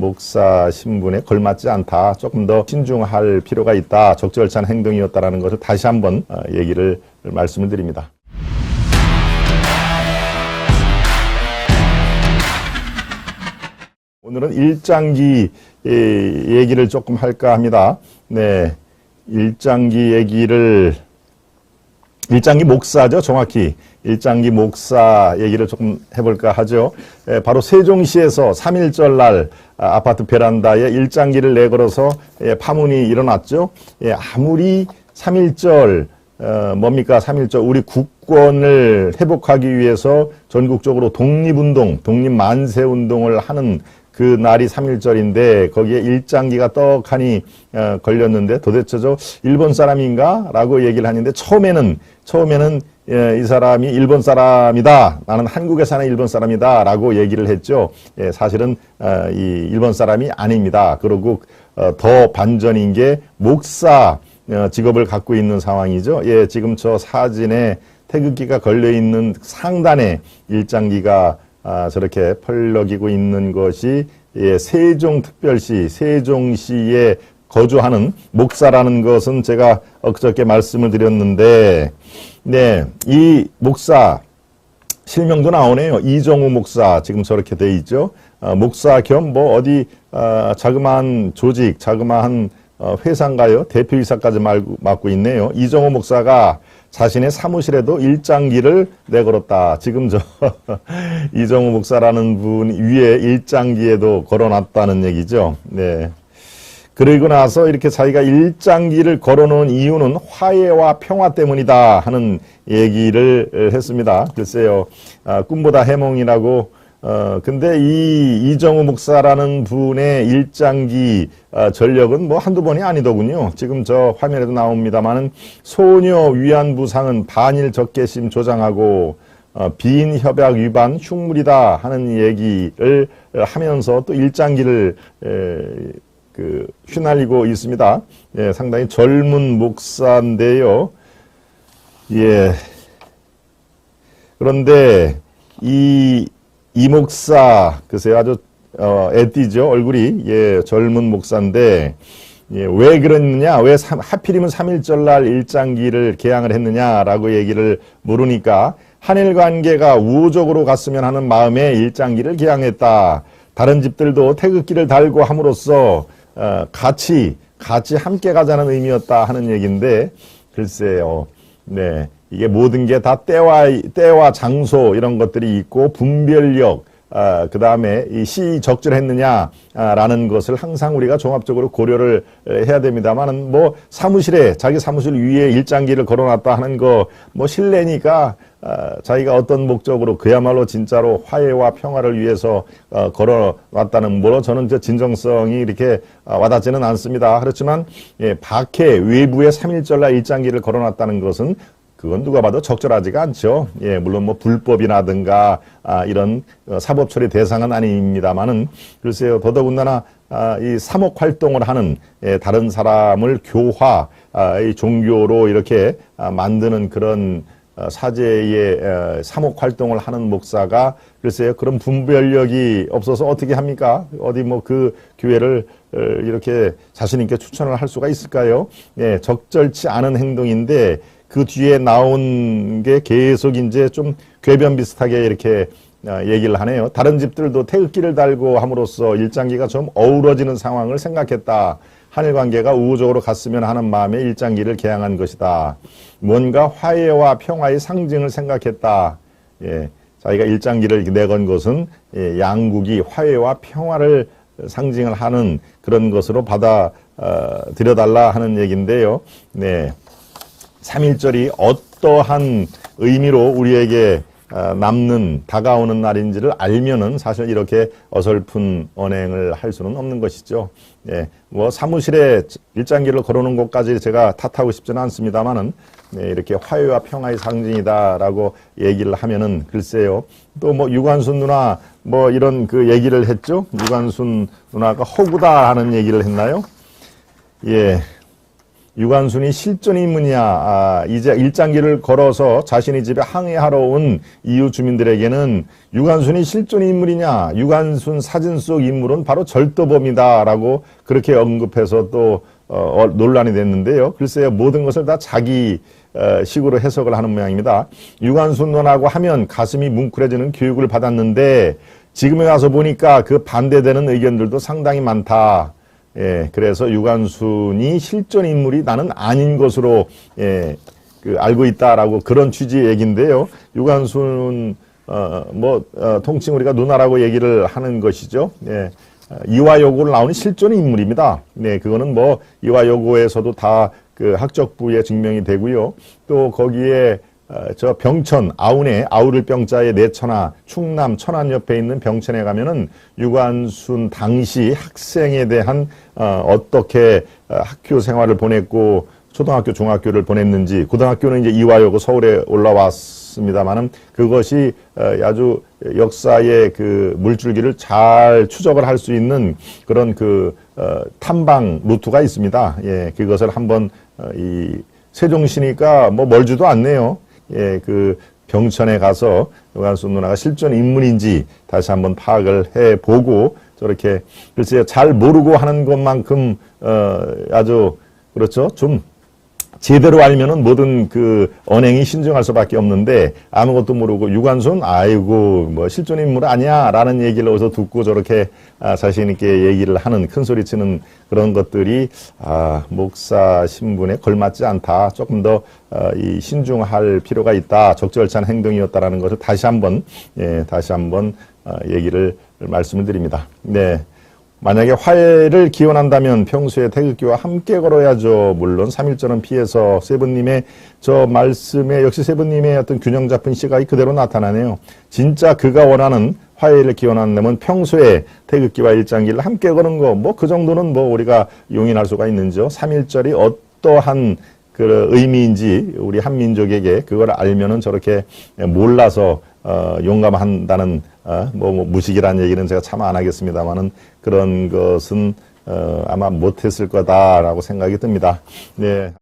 목사 신분에 걸맞지 않다. 조금 더 신중할 필요가 있다. 적절치 않은 행동이었다라는 것을 다시 한번 어, 얘기를 말씀을 드립니다. 오늘은 일장기 예, 얘기를 조금 할까 합니다. 네. 일장기 얘기를 일장기 목사죠, 정확히. 일장기 목사 얘기를 조금 해볼까 하죠. 예, 바로 세종시에서 3일절 날 아, 아파트 베란다에 일장기를 내걸어서 예, 파문이 일어났죠. 예, 아무리 3일절 어, 뭡니까? 3.1절. 우리 국권을 회복하기 위해서 전국적으로 독립운동, 독립만세운동을 하는 그 날이 3.1절인데 거기에 일장기가 떡하니 어, 걸렸는데 도대체 저 일본 사람인가? 라고 얘기를 하는데 처음에는, 처음에는 예, 이 사람이 일본 사람이다. 나는 한국에 사는 일본 사람이다. 라고 얘기를 했죠. 예, 사실은 어, 이 일본 사람이 아닙니다. 그리고 어, 더 반전인 게 목사, 어, 직업을 갖고 있는 상황이죠. 예, 지금 저 사진에 태극기가 걸려 있는 상단에 일장기가 아, 저렇게 펄럭이고 있는 것이 예, 세종특별시 세종시에 거주하는 목사라는 것은 제가 엊그저께 말씀을 드렸는데, 네, 이 목사 실명도 나오네요. 이정우 목사 지금 저렇게 돼 있죠. 어, 목사 겸 뭐 어디 어, 자그마한 조직, 자그마한 어, 회사인가요? 대표이사까지 말고, 맡고 있네요. 이정호 목사가 자신의 사무실에도 일장기를 내걸었다. 지금 저 이정호 목사라는 분 위에 일장기에도 걸어놨다는 얘기죠. 네. 그리고 나서 이렇게 자기가 일장기를 걸어놓은 이유는 화해와 평화 때문이다 하는 얘기를 했습니다. 글쎄요, 아, 꿈보다 해몽이라고 어, 근데 이 이정우 목사라는 분의 일장기 어, 전력은 뭐 한두 번이 아니더군요. 지금 저 화면에도 나옵니다만은 소녀 위안부상은 반일 적개심 조장하고 어, 비인 협약 위반 흉물이다 하는 얘기를 하면서 또 일장기를 에, 그 휘날리고 있습니다. 예, 상당히 젊은 목사인데요. 예. 그런데 이 이 목사 글쎄요 아주 어, 애띠죠 얼굴이. 예 젊은 목사인데 예, 왜 그랬느냐? 왜 삼, 하필이면 3일절 날 일장기를 개항을 했느냐라고 얘기를 물으니까 한일 관계가 우호적으로 갔으면 하는 마음에 일장기를 개항했다. 다른 집들도 태극기를 달고 함으로써 어, 같이 같이 함께 가자는 의미였다 하는 얘기인데 글쎄요 네. 이게 모든 게 다 때와 때와 장소 이런 것들이 있고 분별력 아, 그 다음에 이 시 적절했느냐라는 것을 항상 우리가 종합적으로 고려를 해야 됩니다만은 뭐 사무실에 자기 사무실 위에 일장기를 걸어놨다 하는 거 뭐 실내니까 아, 자기가 어떤 목적으로 그야말로 진짜로 화해와 평화를 위해서 어, 걸어놨다는 뭐로 저는 저 진정성이 이렇게 아, 와닿지는 않습니다. 그렇지만 예, 박해 외부에 삼일절날 일장기를 걸어놨다는 것은 그건 누가 봐도 적절하지가 않죠. 예, 물론 뭐 불법이라든가 아, 이런 어, 사법 처리 대상은 아닙니다만은 글쎄요 더더군다나 아, 이 사목 활동을 하는 예, 다른 사람을 교화, 아, 이 종교로 이렇게 아, 만드는 그런 어, 사제의 어, 사목 활동을 하는 목사가 글쎄요 그런 분별력이 없어서 어떻게 합니까? 어디 뭐 그 교회를 어, 이렇게 자신 있게 추천을 할 수가 있을까요? 예, 적절치 않은 행동인데 그 뒤에 나온 게 계속 이제 좀 궤변 비슷하게 이렇게 아, 얘기를 하네요. 다른 집들도 태극기를 달고 함으로써 일장기가 좀 어우러지는 상황을 생각했다. 한일 관계가 우호적으로 갔으면 하는 마음에 일장기를 개항한 것이다. 뭔가 화해와 평화의 상징을 생각했다. 예, 자기가 일장기를 내건 것은 예, 양국이 화해와 평화를 상징을 하는 그런 것으로 받아 어, 들여달라 하는 얘기인데요. 네. 3.1절이 어떠한 의미로 우리에게 어, 남는 다가오는 날인지를 알면은 사실 이렇게 어설픈 언행을 할 수는 없는 것이죠. 예, 뭐 사무실에 일장기를 걸어놓은 것까지 제가 탓하고 싶지는 않습니다만은 네, 이렇게 화해와 평화의 상징이다라고 얘기를 하면은 글쎄요. 또 뭐 유관순 누나 뭐 이런 그 얘기를 했죠. 유관순 누나가 허구다 하는 얘기를 했나요? 예. 유관순이 실존 인물이냐, 아, 이제 일장기를 걸어서 자신의 집에 항해하러 온 이웃 주민들에게는 유관순이 실존 인물이냐, 유관순 사진 속 인물은 바로 절도범이다라고 그렇게 언급해서 또 어, 어, 논란이 됐는데요. 글쎄요, 모든 것을 다 자기 어, 식으로 해석을 하는 모양입니다. 유관순론하고 하면 가슴이 뭉클해지는 교육을 받았는데 지금에 와서 보니까 그 반대되는 의견들도 상당히 많다. 예, 그래서 유관순이 실존 인물이 나는 아닌 것으로 예, 그 알고 있다라고 그런 취지의 얘기인데요. 유관순 어, 뭐 어, 통칭 우리가 누나라고 얘기를 하는 것이죠. 예. 어, 이화여고를 나오는 실존 인물입니다. 네, 그거는 뭐 이화여고에서도 다 그 학적부에 증명이 되고요. 또 거기에 어, 저 병천 아운에 아우를 병자의 내천하 충남 천안 옆에 있는 병천에 가면은 유관순 당시 학생에 대한 어, 어떻게 어, 학교 생활을 보냈고 초등학교 중학교를 보냈는지 고등학교는 이제 이화여고 서울에 올라왔습니다만은 그것이 어, 아주 역사의 그 물줄기를 잘 추적을 할 수 있는 그런 그 어, 탐방 루트가 있습니다. 예, 그것을 한번 어, 이 세종시니까 뭐 멀지도 않네요. 예, 그 병천에 가서 유관순 누나가 실존 인물인지 다시 한번 파악을 해 보고 저렇게 글쎄요 잘 모르고 하는 것만큼 어 아주 그렇죠? 좀 제대로 알면은 모든 그 언행이 신중할 수밖에 없는데 아무것도 모르고 유관순 아이고 뭐 실존 인물 아니야라는 얘기를 어디서 듣고 저렇게 아, 자신 있게 얘기를 하는 큰 소리 치는 그런 것들이 아, 목사 신분에 걸맞지 않다. 조금 더 어, 이 신중할 필요가 있다. 적절치 않은 행동이었다라는 것을 다시 한번 예, 다시 한번 어, 얘기를 말씀을 드립니다. 네. 만약에 화해를 기원한다면 평소에 태극기와 함께 걸어야죠. 물론 삼일절은 피해서 세븐님의 저 말씀에 역시 세븐님의 어떤 균형 잡힌 시각이 그대로 나타나네요. 진짜 그가 원하는 화해를 기원한다면 평소에 태극기와 일장기를 함께 거는 거, 뭐 그 정도는 뭐 우리가 용인할 수가 있는죠. 삼일절이 어떠한 그 의미인지 우리 한민족에게 그걸 알면은 저렇게 몰라서 어, 용감한다는 어, 뭐, 뭐 무식이라는 얘기는 제가 참 안 하겠습니다만은 그런 것은 어, 아마 못했을 거다라고 생각이 듭니다. 네.